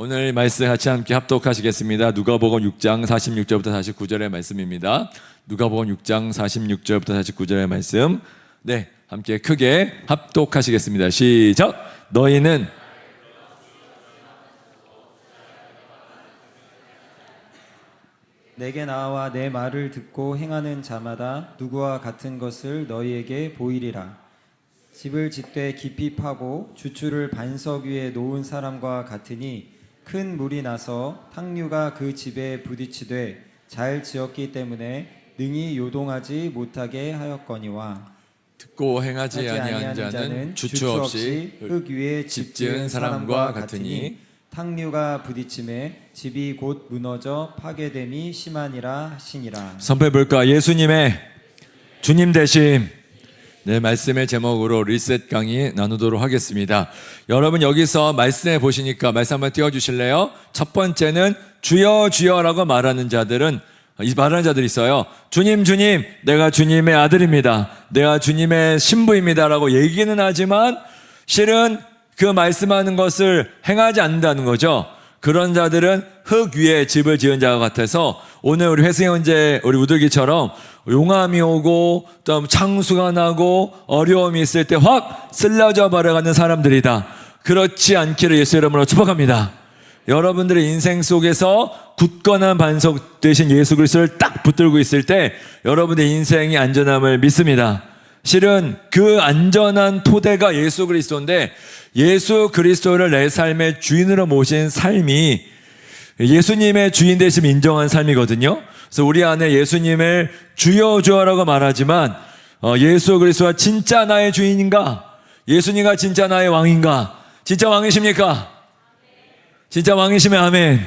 오늘 말씀 같이 함께 합독하시겠습니다. 누가복음 6장 46절부터 49절의 말씀입니다. 누가복음 6장 46절부터 49절의 말씀. 네, 함께 크게 합독하시겠습니다. 시작. 너희는 내게 나와 내 말을 듣고 행하는 자마다 누구와 같은 것을 너희에게 보이리라. 집을 짓되 깊이 파고 주추를 반석 위에 놓은 사람과 같으니 큰 물이 나서 탕류가 그 집에 부딪히되 잘 지었기 때문에 능히 요동하지 못하게 하였거니와 듣고 행하지 하지 아니한 자는 주추 없이 흙 위에 집 지은 사람과 같으니 탕류가 부딪힘에 집이 곧 무너져 파괴됨이 심하니라 하시니라. 선포해 볼까? 예수님의 주님 대심. 네, 말씀의 제목으로 리셋 강의 나누도록 하겠습니다. 여러분 여기서 말씀해 보시니까 말씀 한번 띄워 주실래요? 첫 번째는 주여 주여라고 말하는 자들은 이 말하는 자들이 있어요. 주님 주님 내가 주님의 아들입니다. 내가 주님의 신부입니다라고 얘기는 하지만 실은 그 말씀하는 것을 행하지 않는다는 거죠. 그런 자들은 흙 위에 집을 지은 자와 같아서 오늘 우리 회승 형제 우리 우들기처럼 용암이 오고 또 창수가 나고 어려움이 있을 때 확 쓸려져 버려가는 사람들이다. 그렇지 않기를 예수 이름으로 축복합니다. 여러분들의 인생 속에서 굳건한 반석 되신 예수 그리스도를 딱 붙들고 있을 때 여러분의 인생이 안전함을 믿습니다. 실은 그 안전한 토대가 예수 그리스도인데 예수 그리스도를 내 삶의 주인으로 모신 삶이 예수님의 주인 되심 인정한 삶이거든요. 그래서 우리 안에 예수님을 주여 주여라고 말하지만 어, 예수 그리스도가 진짜 나의 주인인가? 예수님가 진짜 나의 왕인가? 진짜 왕이십니까? 진짜 왕이시면 아멘.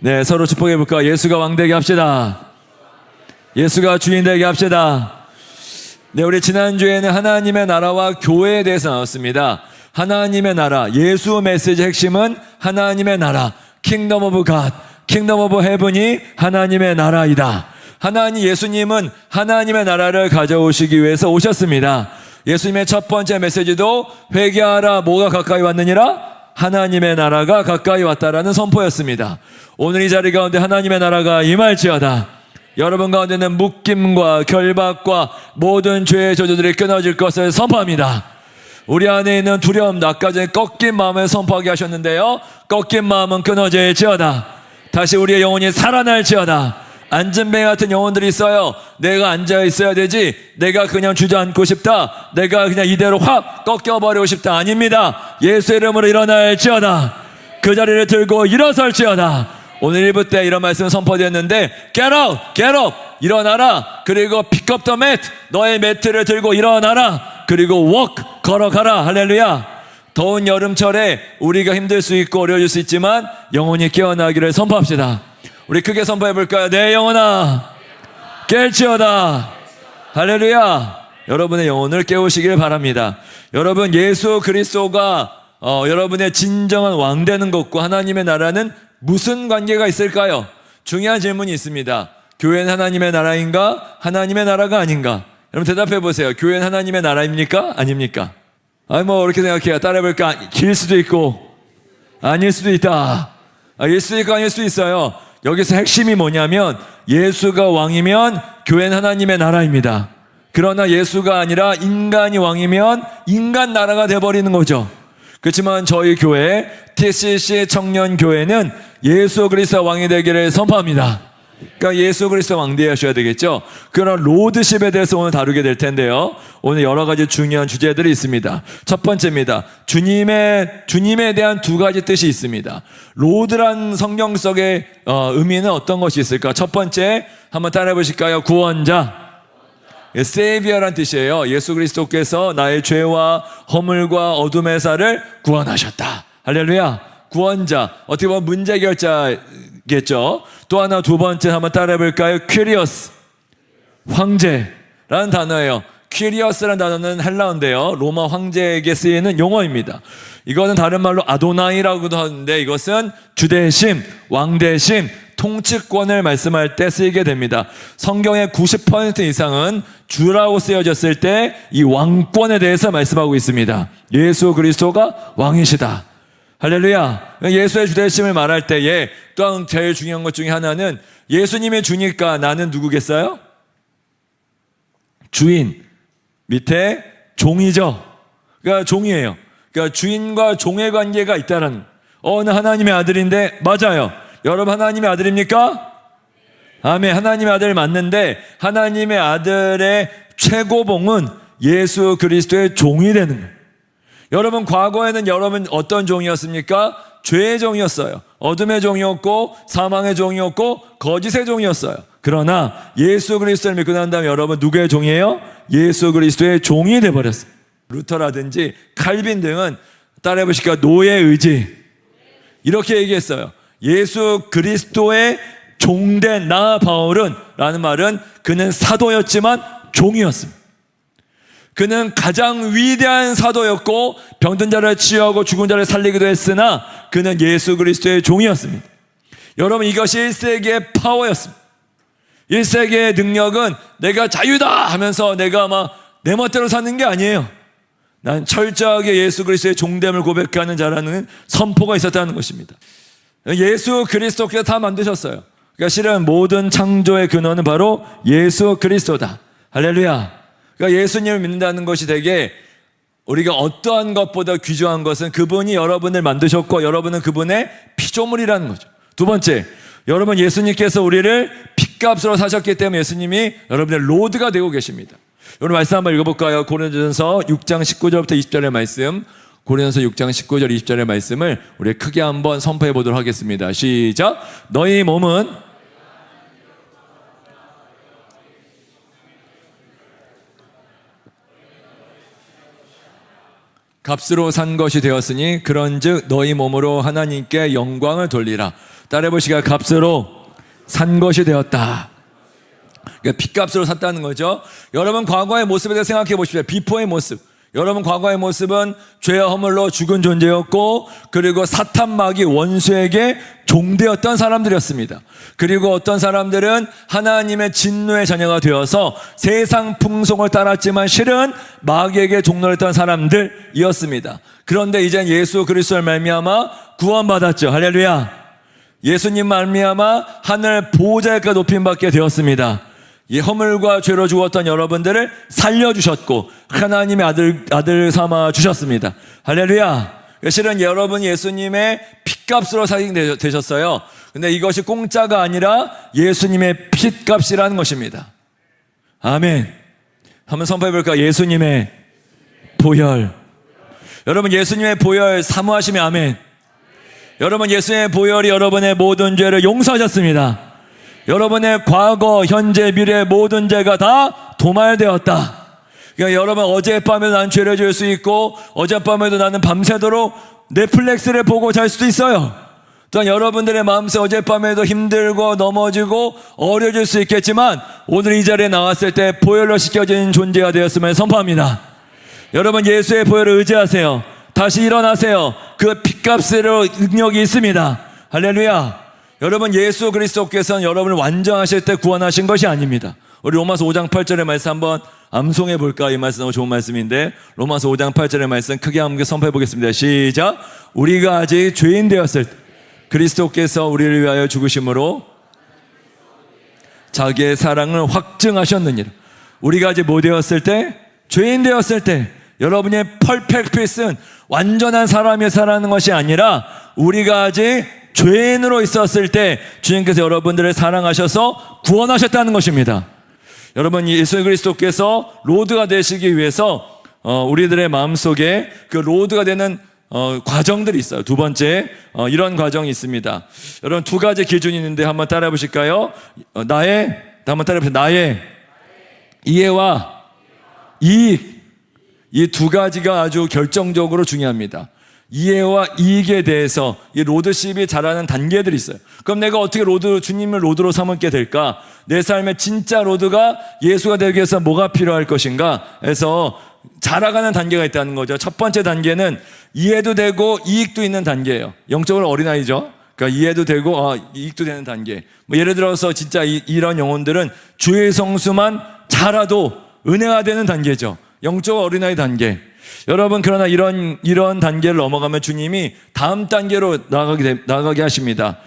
네, 서로 축복해 볼까? 예수가 왕 되게 합시다. 예수가 주인 되게 합시다. 네, 우리 지난주에는 하나님의 나라와 교회에 대해서 나눴습니다. 하나님의 나라, 예수 메시지 핵심은 하나님의 나라, 킹덤 오브 갓, 킹덤 오브 헤븐이 하나님의 나라이다. 하나님 예수님은 하나님의 나라를 가져오시기 위해서 오셨습니다. 예수님의 첫 번째 메시지도 회개하라 뭐가 가까이 왔느니라 하나님의 나라가 가까이 왔다라는 선포였습니다. 오늘 이 자리 가운데 하나님의 나라가 임할지어다. 여러분 가운데는 묶임과 결박과 모든 죄의 저주들이 끊어질 것을 선포합니다. 우리 안에 있는 두려움, 전에 꺾인 마음을 선포하게 하셨는데요. 꺾인 마음은 끊어질지어다. 다시 우리의 영혼이 살아날지어다. 안전뱅이 같은 영혼들이 있어요. 내가 앉아 있어야 되지. 내가 그냥 주저앉고 싶다. 내가 그냥 이대로 확 꺾여버리고 싶다. 아닙니다. 예수 이름으로 일어날지어다. 그 자리를 들고 일어설지어다. 오늘 1부 때 이런 말씀 선포되었는데 get out, get up, 일어나라. 그리고 pick up the mat, 너의 매트를 들고 일어나라. 그리고 walk, 걸어가라. 할렐루야. 더운 여름철에 우리가 힘들 수 있고 어려울 수 있지만 영혼이 깨어나기를 선포합시다. 우리 크게 선포해 볼까요? 내 영혼아, 깰지어다. 할렐루야. 여러분의 영혼을 깨우시길 바랍니다. 여러분 예수 그리스도가 어, 여러분의 진정한 왕 되는 것과 하나님의 나라는 무슨 관계가 있을까요? 중요한 질문이 있습니다. 교회는 하나님의 나라인가? 하나님의 나라가 아닌가? 여러분 대답해 보세요. 교회는 하나님의 나라입니까? 아닙니까? 아니 뭐 이렇게 생각해요. 따라해볼까? 길 수도 있고 아닐 수도 있다. 아, 일 수도 있고 아닐 수도 있어요. 여기서 핵심이 뭐냐면 예수가 왕이면 교회는 하나님의 나라입니다. 그러나 예수가 아니라 인간이 왕이면 인간 나라가 돼버리는 거죠. 그렇지만 저희 교회 TCC 청년 교회는 예수 그리스도 왕이 되기를 선포합니다. 그러니까 예수 그리스도 왕 되셔야 되겠죠. 그런 로드십에 대해서 오늘 다루게 될 텐데요. 오늘 여러 가지 중요한 주제들이 있습니다. 첫 번째입니다. 주님의 주님에 대한 두 가지 뜻이 있습니다. 로드란 성경 속의 어, 의미는 어떤 것이 있을까? 첫 번째 한번 따라해 보실까요? 구원자. 세이비어란 뜻이에요. 예수 그리스도께서 나의 죄와 허물과 어둠의 살을 구원하셨다. 할렐루야. 구원자. 어떻게 보면 문제 결자겠죠. 또 하나 두 번째 한번 따라해 볼까요? 퀴리어스. 황제라는 단어예요. 퀴리어스라는 단어는 헬라어인데요. 로마 황제에게 쓰이는 용어입니다. 이거는 다른 말로 아도나이라고도 하는데 이것은 주대심, 왕대심, 통치권을 말씀할 때 쓰이게 됩니다. 성경의 90% 이상은 주라고 쓰여졌을 때 이 왕권에 대해서 말씀하고 있습니다. 예수 그리스도가 왕이시다. 할렐루야. 예수의 주대심을 말할 때에 또한 제일 중요한 것 중에 하나는 예수님이 주니까 나는 누구겠어요? 주인. 밑에 종이죠. 그러니까 종이에요. 그러니까 주인과 종의 관계가 있다는. 어, 나 하나님의 아들인데 맞아요. 여러분 하나님의 아들입니까? 아멘. 하나님의 아들 맞는데 하나님의 아들의 최고봉은 예수 그리스도의 종이 되는 거예요. 여러분 과거에는 여러분 어떤 종이었습니까? 죄의 종이었어요. 어둠의 종이었고 사망의 종이었고 거짓의 종이었어요. 그러나 예수 그리스도를 믿고 난 다음에 여러분 누구의 종이에요? 예수 그리스도의 종이 돼 버렸어요. 루터라든지 칼빈 등은 따라해 보실까 노예 의지 이렇게 얘기했어요. 예수 그리스도의 종된 나 바울은 라는 말은 그는 사도였지만 종이었습니다. 그는 가장 위대한 사도였고 병든 자를 치유하고 죽은 자를 살리기도 했으나 그는 예수 그리스도의 종이었습니다. 여러분 이것이 1세기의 파워였습니다. 1세기의 능력은 내가 자유다 하면서 내가 막 내 멋대로 사는 게 아니에요. 난 철저하게 예수 그리스도의 종됨을 고백하는 자라는 선포가 있었다는 것입니다. 예수 그리스도께서 다 만드셨어요. 그러니까 실은 모든 창조의 근원은 바로 예수 그리스도다. 할렐루야. 그러니까 예수님을 믿는다는 것이 되게 우리가 어떠한 것보다 귀중한 것은 그분이 여러분을 만드셨고 여러분은 그분의 피조물이라는 거죠. 두 번째, 여러분 예수님께서 우리를 핏값으로 사셨기 때문에 예수님이 여러분의 로드가 되고 계십니다. 오늘 말씀 한번 읽어볼까요? 고린도전서 6장 19절부터 20절의 말씀. 고린도전서 6장 19절 20절의 말씀을 우리 크게 한번 선포해 보도록 하겠습니다. 시작. 너희 몸은 값으로 산 것이 되었으니 그런즉 너희 몸으로 하나님께 영광을 돌리라. 따라해 보시가 값으로 산 것이 되었다. 그러니까 핏값으로 샀다는 거죠. 여러분 과거의 모습에 대해 생각해 보십시오. 비포의 모습. 여러분 과거의 모습은 죄와 허물로 죽은 존재였고 그리고 사탄 마귀 원수에게 종되었던 사람들이었습니다. 그리고 어떤 사람들은 하나님의 진노의 자녀가 되어서 세상 풍속을 따랐지만 실은 마귀에게 종노했던 사람들이었습니다. 그런데 이제 예수 그리스도를 말미암아 구원받았죠. 할렐루야. 예수님 말미암아 하늘 보호자가 높임 받게 되었습니다. 이 허물과 죄로 죽었던 여러분들을 살려주셨고 하나님의 아들 아들 삼아 주셨습니다. 할렐루야. 실은 여러분 예수님의 핏값으로 사긴 되셨어요. 근데 이것이 공짜가 아니라 예수님의 핏값이라는 것입니다. 아멘. 한번 선포해 볼까? 예수님의 보혈. 여러분 예수님의 보혈 사모하시면 아멘. 여러분 예수님의 보혈이 여러분의 모든 죄를 용서하셨습니다. 여러분의 과거, 현재, 미래 모든 죄가 다 도말되었다. 그러니까 여러분 어젯밤에도 난 죄를 지을 수 있고 어젯밤에도 나는 밤새도록 넷플릭스를 보고 잘 수도 있어요. 또한 여러분들의 마음속 어젯밤에도 힘들고 넘어지고 어려질 수 있겠지만 오늘 이 자리에 나왔을 때 보혈로 씻겨진 존재가 되었음을 선포합니다. 여러분 예수의 보혈을 의지하세요. 다시 일어나세요. 그 핏값으로 능력이 있습니다. 할렐루야. 여러분 예수 그리스도께서는 여러분을 완전하실 때 구원하신 것이 아닙니다. 우리 로마서 5장 8절의 말씀 한번 암송해 볼까? 이 말씀 너무 좋은 말씀인데 로마서 5장 8절의 말씀 크게 함께 선포해 보겠습니다. 시작. 우리가 아직 죄인 되었을 때 그리스도께서 우리를 위하여 죽으심으로 자기의 사랑을 확증하셨느니라. 우리가 아직 뭐 되었을 때 죄인 되었을 때 여러분의 펄펙트 피스는 완전한 사람이 살아가는 것이 아니라 우리가 아직 죄인으로 있었을 때 주님께서 여러분들을 사랑하셔서 구원하셨다는 것입니다. 여러분 예수 그리스도께서 로드가 되시기 위해서 어, 우리들의 마음속에 그 로드가 되는 어, 과정들이 있어요. 두 번째 어, 이런 과정이 있습니다. 여러분 두 가지 기준이 있는데 한번 따라해 보실까요? 어, 나의 한번 따라해 보세요. 나의 이해와 이익 이 두 가지가 아주 결정적으로 중요합니다. 이해와 이익에 대해서 이 로드십이 자라는 단계들이 있어요. 그럼 내가 어떻게 로드 주님을 로드로 삼게 될까? 내 삶의 진짜 로드가 예수가 되기 위해서 뭐가 필요할 것인가? 해서 자라가는 단계가 있다는 거죠. 첫 번째 단계는 이해도 되고 이익도 있는 단계예요. 영적으로 어린아이죠. 그러니까 이해도 되고 아, 이익도 되는 단계. 뭐 예를 들어서 진짜 이, 이런 영혼들은 주의 성수만 자라도 은혜가 되는 단계죠. 영적 어린아이 단계. 여러분 그러나 이런 이런 단계를 넘어가면 주님이 다음 단계로 나가게 되- 나가게 하십니다.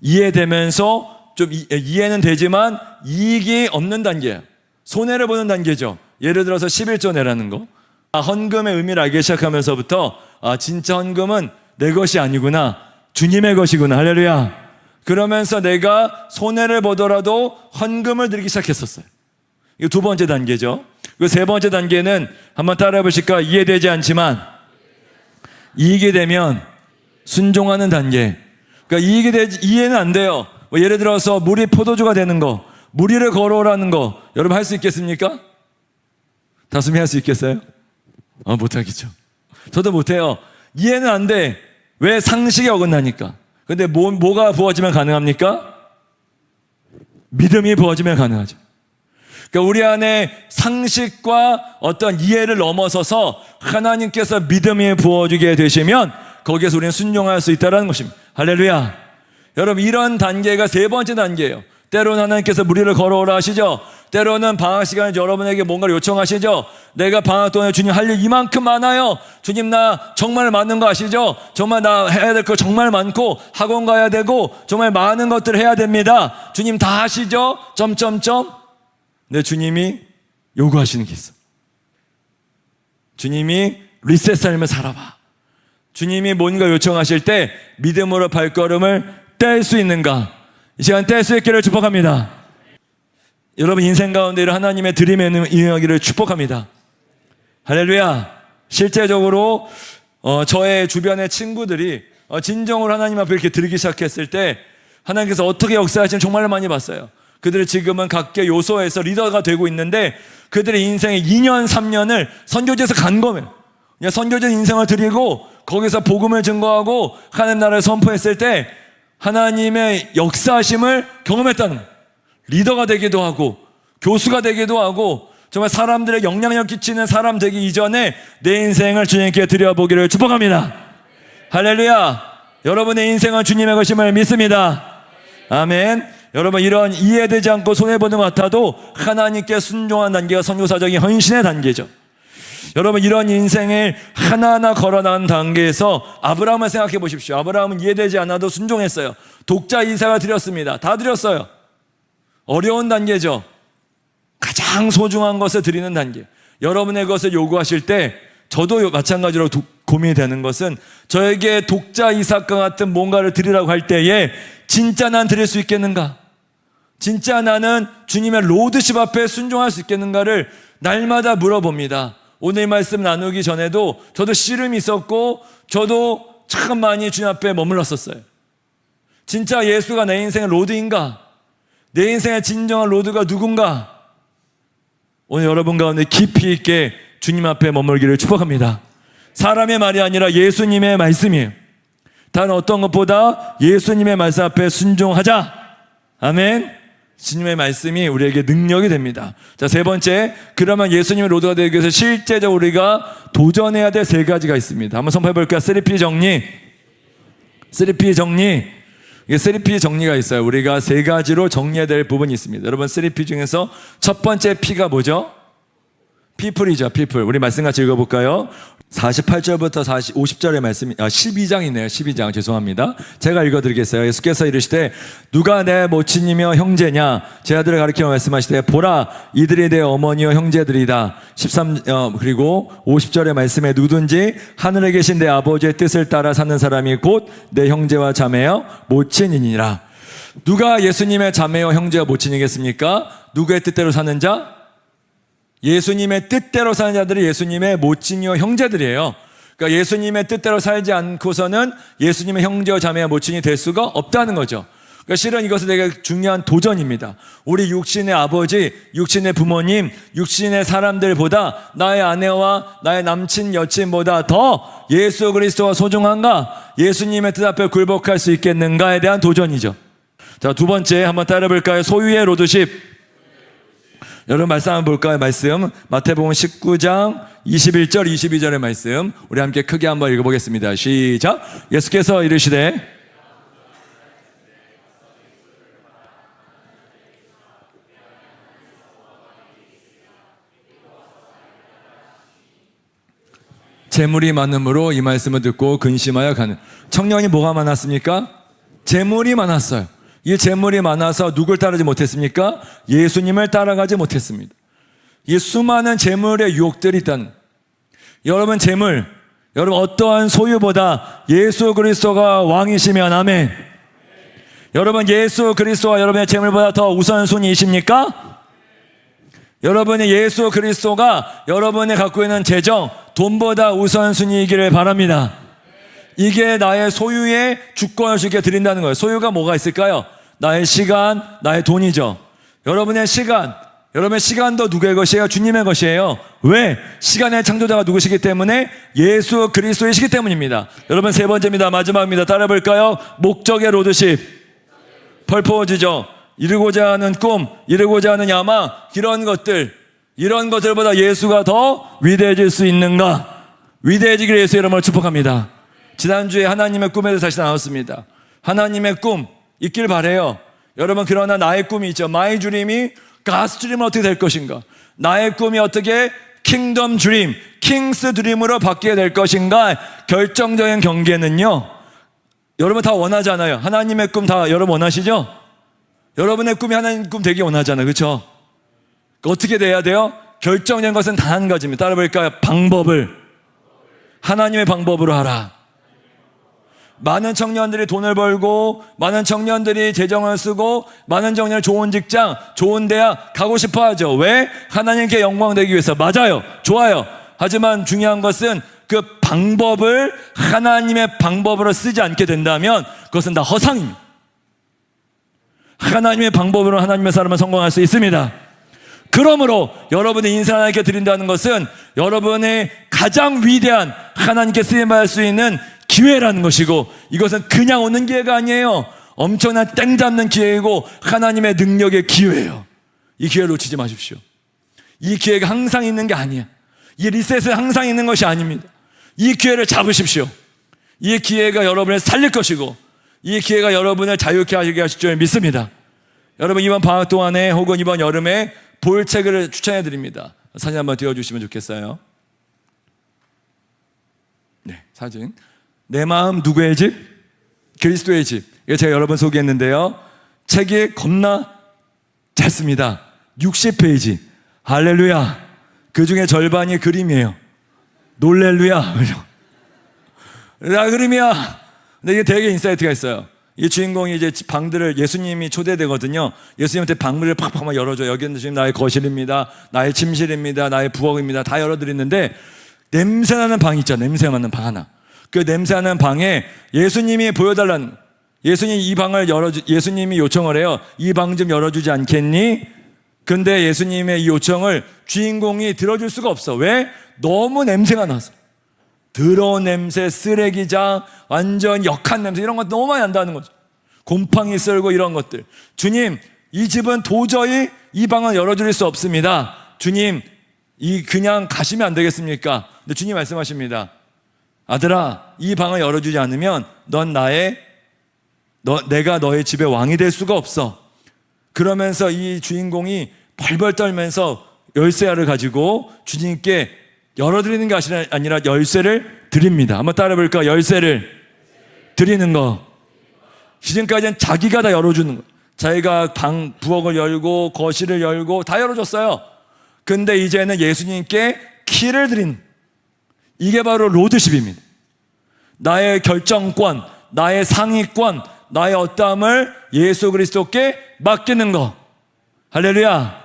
이해되면서 좀 이, 이해는 되지만 이익이 없는 단계예요. 손해를 보는 단계죠. 예를 들어서 11조 내라는 거. 아, 헌금의 의미를 알기 시작하면서부터 아, 진짜 헌금은 내 것이 아니구나. 주님의 것이구나. 할렐루야. 그러면서 내가 손해를 보더라도 헌금을 드리기 시작했었어요. 이거 두 번째 단계죠. 그 세 번째 단계는 한번 따라해 보실까? 이해되지 않지만 이익이 되면 순종하는 단계. 그러니까 이익이 되지 이해는 안 돼요. 뭐 예를 들어서 물이 포도주가 되는 거, 무리를 걸어오라는 거, 여러분 할 수 있겠습니까? 다솜이 할수 있겠어요? 아, 못하겠죠. 저도 못해요. 이해는 안 돼. 왜 상식에 어긋나니까. 근데 뭐, 뭐가 부어지면 가능합니까? 믿음이 부어지면 가능하죠. 그러니까 우리 안에 상식과 어떤 이해를 넘어서서 하나님께서 믿음이 부어주게 되시면 거기에서 우리는 순종할 수 있다는 것입니다. 할렐루야. 여러분 이런 단계가 세 번째 단계예요. 때로는 하나님께서 무리를 걸어오라 하시죠. 때로는 방학 시간에 여러분에게 뭔가를 요청하시죠. 내가 방학 동안에 주님 할 일 이만큼 많아요. 주님 나 정말 많은 거 아시죠? 정말 나 해야 될 거 정말 많고 학원 가야 되고 정말 많은 것들을 해야 됩니다. 주님 다 하시죠? 점점점. 내 주님이 요구하시는 게 있어. 주님이 리셋 삶을 살아봐. 주님이 뭔가 요청하실 때 믿음으로 발걸음을 뗄 수 있는가? 이 시간 뗄 수 있기를 축복합니다. 여러분 인생 가운데 이런 하나님의 드림에 임하기를 축복합니다. 할렐루야. 실제적으로 어, 저의 주변의 친구들이 어, 진정으로 하나님 앞에 이렇게 들기 시작했을 때 하나님께서 어떻게 역사하시는 정말 많이 봤어요. 그들이 지금은 각계 요소에서 리더가 되고 있는데 그들의 인생의 2년, 3년을 선교지에서 간 거예요. 그냥 선교적 인생을 드리고 거기서 복음을 증거하고 하나님 나라를 선포했을 때 하나님의 역사하심을 경험했다는. 리더가 되기도 하고 교수가 되기도 하고 정말 사람들의 영향력 끼치는 사람 되기 이전에 내 인생을 주님께 드려보기를 축복합니다. 할렐루야. 여러분의 인생은 주님의 것임을 믿습니다. 아멘. 여러분 이런 이해되지 않고 손해보는 것 같아도 하나님께 순종한 단계가 선교사적인 헌신의 단계죠. 여러분 이런 인생을 하나하나 걸어나간 단계에서 아브라함을 생각해 보십시오. 아브라함은 이해되지 않아도 순종했어요. 독자 이삭을 드렸습니다. 다 드렸어요. 어려운 단계죠. 가장 소중한 것을 드리는 단계. 여러분의 것을 요구하실 때 저도 마찬가지로 도- 고민이 되는 것은 저에게 독자 이삭과 같은 뭔가를 드리라고 할 때에 진짜 난 드릴 수 있겠는가? 진짜 나는 주님의 로드십 앞에 순종할 수 있겠는가를 날마다 물어봅니다. 오늘 말씀 나누기 전에도 저도 씨름이 있었고 저도 참 많이 주님 앞에 머물렀었어요. 진짜 예수가 내 인생의 로드인가? 내 인생의 진정한 로드가 누군가? 오늘 여러분 가운데 깊이 있게 주님 앞에 머물기를 축복합니다. 사람의 말이 아니라 예수님의 말씀이에요. 단 어떤 것보다 예수님의 말씀 앞에 순종하자. 아멘. 주님의 말씀이 우리에게 능력이 됩니다. 자, 세 번째. 그러면 예수님의 로드가 되기 위해서 실제적으로 우리가 도전해야 될 세 가지가 있습니다. 한번 선포해 볼까요? 3P 정리. 3P 정리. 이게 3P 정리가 있어요. 우리가 세 가지로 정리해야 될 부분이 있습니다. 여러분 3P 중에서 첫 번째 P가 뭐죠? 피플이죠, 피플. 우리 말씀 같이 읽어볼까요? 48절부터 40, 50절의 말씀, 아, 12장이네요. 12장. 죄송합니다. 제가 읽어드리겠어요. 예수께서 이르시되, 누가 내 모친이며 형제냐? 제 아들을 가리켜 말씀하시되, 보라, 이들이 내 어머니여 형제들이다. 13, 어, 그리고 50절의 말씀에 누든지 하늘에 계신 내 아버지의 뜻을 따라 사는 사람이 곧 내 형제와 자매여 모친이니라. 누가 예수님의 자매여 형제와 모친이겠습니까? 누구의 뜻대로 사는 자? 예수님의 뜻대로 사는 자들이 예수님의 모친이요 형제들이에요. 그러니까 예수님의 뜻대로 살지 않고서는 예수님의 형제와 자매와 모친이 될 수가 없다는 거죠. 그러니까 실은 이것은 되게 중요한 도전입니다. 우리 육신의 아버지, 육신의 부모님, 육신의 사람들보다 나의 아내와 나의 남친, 여친보다 더 예수 그리스도가 소중한가? 예수님의 뜻 앞에 굴복할 수 있겠는가에 대한 도전이죠. 자, 두 번째 한번 따라볼까요? 소유의 로드십. 여러분 말씀 한번 볼까요? 말씀 마태복음 19장 21절 22절의 말씀 우리 함께 크게 한번 읽어보겠습니다. 시작. 예수께서 이르시되 재물이 많음으로 이 말씀을 듣고 근심하여 가는 청년이 뭐가 많았습니까? 재물이 많았어요. 이 재물이 많아서 누굴 따르지 못했습니까? 예수님을 따라가지 못했습니다. 이 수많은 재물의 유혹들이 있다는 여러분 재물 여러분 어떠한 소유보다 예수 그리스도가 왕이시면 아멘. 여러분 예수 그리스도가 여러분의 재물보다 더 우선순위이십니까? 여러분의 예수 그리스도가 여러분이 갖고 있는 재정 돈보다 우선순위이기를 바랍니다. 이게 나의 소유의 주권을 주게 드린다는 거예요. 소유가 뭐가 있을까요? 나의 시간, 나의 돈이죠. 여러분의 시간, 여러분의 시간도 누구의 것이에요? 주님의 것이에요. 왜? 시간의 창조자가 누구시기 때문에 예수 그리스도이시기 때문입니다. 여러분 세 번째입니다. 마지막입니다. 따라 볼까요? 목적의 로드십. 펄포즈죠. 이루고자 하는 꿈, 이루고자 하는 야망, 이런 것들, 이런 것들보다 예수가 더 위대해질 수 있는가? 위대해지기를 예수 여러분을 축복합니다. 지난주에 하나님의 꿈에 대해서 다시 나왔습니다. 하나님의 꿈 있길 바래요. 여러분 그러나 나의 꿈이 있죠. 마이 주림이 가스 드림은 어떻게 될 것인가? 나의 꿈이 어떻게 킹덤 드림, 킹스 드림으로 바뀌게 될 것인가? 결정적인 경계는요. 여러분 다 원하잖아요. 하나님의 꿈 다 여러분 원하시죠? 여러분의 꿈이 하나님 꿈 되기 원하잖아요. 그렇죠? 어떻게 돼야 돼요? 결정된 것은 단 한 가지입니다. 따라볼까요? 방법을 하나님의 방법으로 하라. 많은 청년들이 돈을 벌고 많은 청년들이 재정을 쓰고 많은 청년이 좋은 직장, 좋은 대학 가고 싶어 하죠. 왜? 하나님께 영광 되기 위해서. 맞아요. 좋아요. 하지만 중요한 것은 그 방법을 하나님의 방법으로 쓰지 않게 된다면 그것은 다 허상입니다. 하나님의 방법으로 하나님의 사람은 성공할 수 있습니다. 그러므로 여러분의 인생 하나님께 드린다는 것은 여러분의 가장 위대한 하나님께 쓰임받을 수 있는 기회라는 것이고 이것은 그냥 오는 기회가 아니에요. 엄청난 땡 잡는 기회이고 하나님의 능력의 기회예요. 이 기회를 놓치지 마십시오. 이 기회가 항상 있는 게 아니야. 이 리셋은 항상 있는 것이 아닙니다. 이 기회를 잡으십시오. 이 기회가 여러분을 살릴 것이고 이 기회가 여러분을 자유케 하시게 하실 줄 믿습니다. 여러분 이번 방학 동안에 혹은 이번 여름에 볼 책을 추천해 드립니다. 사진 한번 띄워주시면 좋겠어요. 네, 사진. 내 마음 누구의 집? 그리스도의 집. 이거 제가 여러 번 소개했는데요. 책이 겁나 짧습니다. 60페이지. 할렐루야. 그 중에 절반이 그림이에요. 놀렐루야. 나 그림이야. 근데 이게 되게 인사이트가 있어요. 이 주인공이 이제 방들을 예수님이 초대되거든요. 예수님한테 방문을 팍팍 막 열어줘. 여기는 지금 나의 거실입니다. 나의 침실입니다. 나의 부엌입니다. 다 열어드리는데 냄새나는 방이 있죠. 냄새 나는 방 하나. 그 냄새나는 방에 예수님이 보여달라는 예수님 이 방을 열어주 예수님이 요청을 해요. 이 방 좀 열어주지 않겠니? 근데 예수님의 이 요청을 주인공이 들어줄 수가 없어. 왜? 너무 냄새가 나서. 더러운 냄새, 쓰레기장, 완전 역한 냄새 이런 것 너무 많이 난다는 거죠. 곰팡이 썰고 이런 것들. 주님, 이 집은 도저히 이 방은 열어드릴 수 없습니다. 주님, 이 그냥 가시면 안 되겠습니까? 근데 주님 말씀하십니다. 아들아, 이 방을 열어주지 않으면 넌 나의 너, 내가 너의 집의 왕이 될 수가 없어. 그러면서 이 주인공이 벌벌 떨면서 열쇠를 가지고 주님께 열어드리는 게 아니라 열쇠를 드립니다. 한번 따라볼까? 열쇠를 드리는 거. 지금까지는 자기가 다 열어주는 거. 자기가 방, 부엌을 열고 거실을 열고 다 열어줬어요. 근데 이제는 예수님께 키를 드린 이게 바로 로드십입니다. 나의 결정권, 나의 상위권, 나의 어떠함을 예수 그리스도께 맡기는 거. 할렐루야.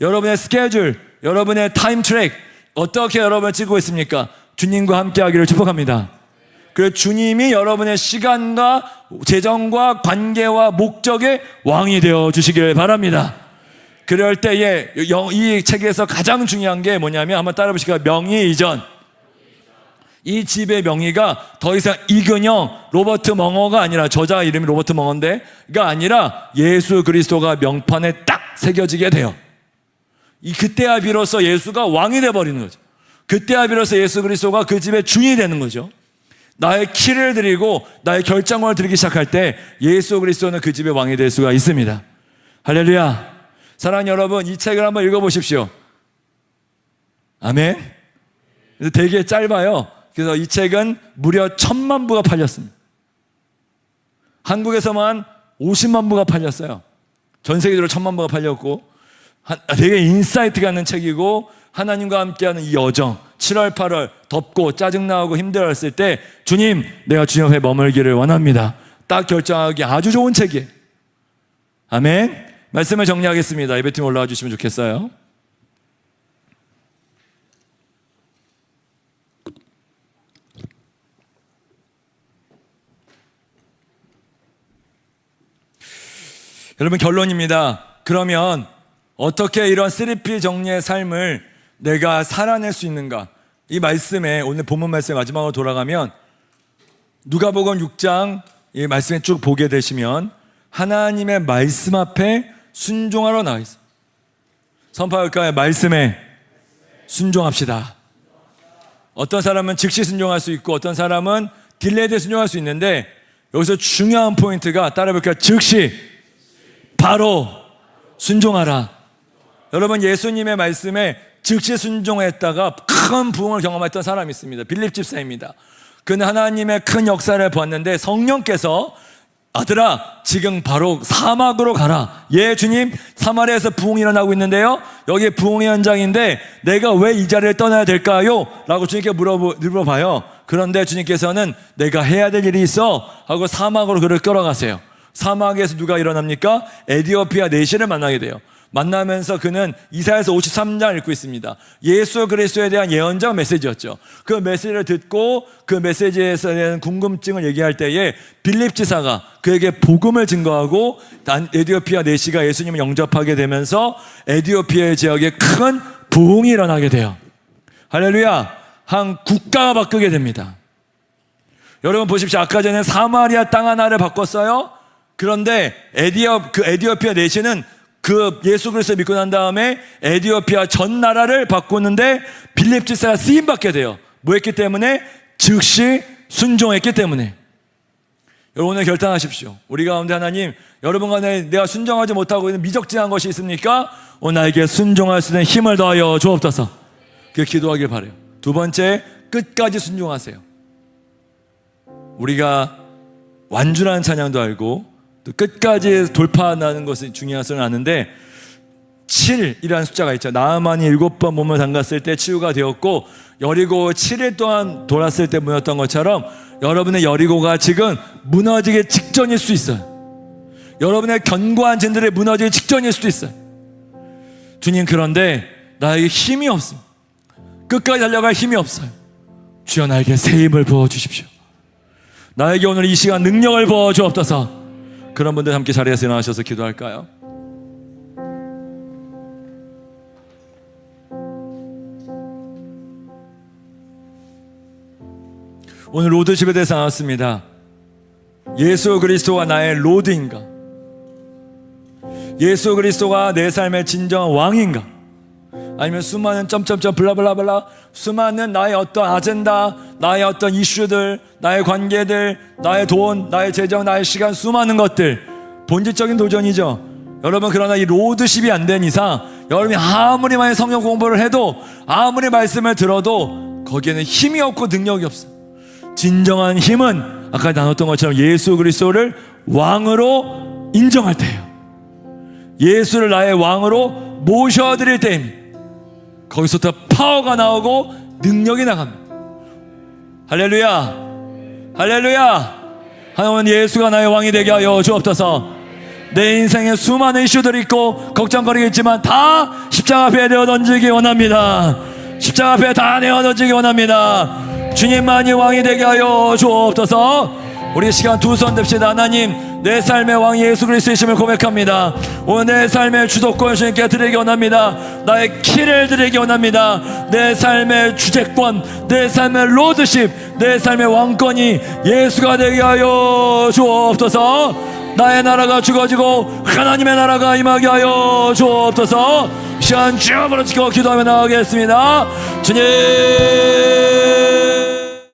여러분의 스케줄, 여러분의 타임 트랙, 어떻게 여러분을 찍고 있습니까? 주님과 함께 하기를 축복합니다. 그 주님이 여러분의 시간과 재정과 관계와 목적의 왕이 되어 주시기를 바랍니다. 그럴 때에 이 책에서 가장 중요한 게 뭐냐면 한번 따라 보시까 명의 이전. 이 집의 명의가 더 이상 이근영 로버트 멍어가 아니라 저자 이름이 로버트 멍어인데가 아니라 예수 그리스도가 명판에 딱 새겨지게 돼요. 이 그때야 비로소 예수가 왕이 돼 버리는 거죠. 그때야 비로소 예수 그리스도가 그 집의 주인이 되는 거죠. 나의 키를 드리고 나의 결정권을 드리기 시작할 때 예수 그리스도는 그 집의 왕이 될 수가 있습니다. 할렐루야. 사랑하는 여러분, 이 책을 한번 읽어 보십시오. 아멘. 되게 짧아요. 그래서 이 책은 무려 천만 부가 팔렸습니다. 한국에서만 50만 부가 팔렸어요. 전 세계적으로 천만 부가 팔렸고 한- 되게 인사이트가 있는 책이고 하나님과 함께하는 이 여정 7월 8월 덥고 짜증나고 힘들었을 때 주님 내가 주님 앞에 머물기를 원합니다. 딱 결정하기 아주 좋은 책이에요. 아멘. 말씀을 정리하겠습니다. 예배팀 올라와 주시면 좋겠어요. 여러분 결론입니다. 그러면 어떻게 이런 3P 정리의 삶을 내가 살아낼 수 있는가? 이 말씀에 오늘 본문 말씀 마지막으로 돌아가면 누가복음 6장 이 말씀에 쭉 보게 되시면 하나님의 말씀 앞에 순종하러 나와 있어. 선포할까요? 말씀에 순종합시다. 어떤 사람은 즉시 순종할 수 있고 어떤 사람은 딜레이돼 순종할 수 있는데 여기서 중요한 포인트가 따라볼까요? 즉시 바로 순종하라. 여러분 예수님의 말씀에 즉시 순종했다가 큰 부흥을 경험했던 사람이 있습니다. 빌립 집사입니다. 그는 하나님의 큰 역사를 보았는데 성령께서 아들아 지금 바로 사막으로 가라. 예 주님 사마리아에서 부흥이 일어나고 있는데요. 여기 부흥의 현장인데 내가 왜 이 자리를 떠나야 될까요? 라고 주님께 물어봐요. 그런데 주님께서는 내가 해야 될 일이 있어 하고 사막으로 그를 끌어가세요. 사막에서 누가 일어납니까? 에디오피아 내시를 만나게 돼요. 만나면서 그는 이사에서 53장을 읽고 있습니다. 예수 그리스도에 대한 예언적 메시지였죠. 그 메시지를 듣고 그 메시지에서 대한 궁금증을 얘기할 때에 빌립 지사가 그에게 복음을 증거하고 단 에디오피아 내시가 예수님을 영접하게 되면서 에디오피아 지역에 큰 부흥이 일어나게 돼요. 할렐루야. 한 국가가 바뀌게 됩니다. 여러분 보십시오. 아까 전에 사마리아 땅 하나를 바꿨어요. 그런데 에디오 그 에디오피아 내시는 그 예수 그리스도 믿고 난 다음에 에디오피아 전 나라를 바꾸는데 빌립 지사가 쓰임 받게 돼요. 뭐 했기 때문에 즉시 순종했기 때문에. 여러분 오늘 결단하십시오. 우리 가운데 하나님 여러분 간에 내가 순종하지 못하고 있는 미적지한 것이 있습니까? 오늘 나에게 순종할 수 있는 힘을 더하여 주옵소서. 그 기도하길 바래요. 두 번째 끝까지 순종하세요. 우리가 완주라는 찬양도 알고 또 끝까지 돌파하는 것이 것은 아는데 7이라는 숫자가 있죠. 나아만이 일곱 번 몸을 담갔을 때 치유가 되었고 여리고 7일 동안 돌았을 때 무너졌던 것처럼 여러분의 여리고가 지금 무너지기 직전일 수 있어요. 여러분의 견고한 진들이 무너지기 직전일 수도 있어요. 주님 그런데 나에게 힘이 없습니다. 끝까지 달려갈 힘이 없어요. 주여 나에게 새 힘을 부어 주십시오. 나에게 오늘 이 시간 능력을 부어 주옵소서. 그런 분들 함께 자리에서 일어나셔서 기도할까요? 오늘 로드십에 대해서 나왔습니다. 예수 그리스도가 나의 로드인가? 예수 그리스도가 내 삶의 진정한 왕인가? 아니면 수많은 점점점 블라블라블라 수많은 나의 어떤 아젠다, 나의 어떤 이슈들, 나의 관계들, 나의 돈, 나의 재정, 나의 시간 수많은 것들 본질적인 도전이죠. 여러분 그러나 이 로드십이 안 된 이상 여러분이 아무리 많이 성경 공부를 해도 아무리 말씀을 들어도 거기에는 힘이 없고 능력이 없어. 진정한 힘은 아까 나눴던 것처럼 예수 그리스도를 왕으로 인정할 때예요. 예수를 나의 왕으로 모셔드릴 때입니다. 거기서부터 파워가 나오고 능력이 나갑니다. 할렐루야. 할렐루야. 하나님 예수가 나의 왕이 되게 하여 주옵소서. 내 인생에 수많은 이슈들이 있고 걱정거리겠지만 다 십자가 앞에 내어 던지기 원합니다. 십자가 앞에 다 내어 던지기 원합니다. 주님만이 왕이 되게 하여 주옵소서. 우리 시간 두 손 듭시다. 하나님 내 삶의 왕 예수 그리스도이심을 고백합니다. 오늘 내 삶의 주도권 주님께 드리기 원합니다. 나의 키를 드리기 원합니다. 내 삶의 주재권, 내 삶의 로드십, 내 삶의 왕권이 예수가 되게 하여 주옵소서. 나의 나라가 죽어지고 하나님의 나라가 임하게 하여 주옵소서. 시간 주역으로 지켜 기도하며 나가겠습니다. 주님.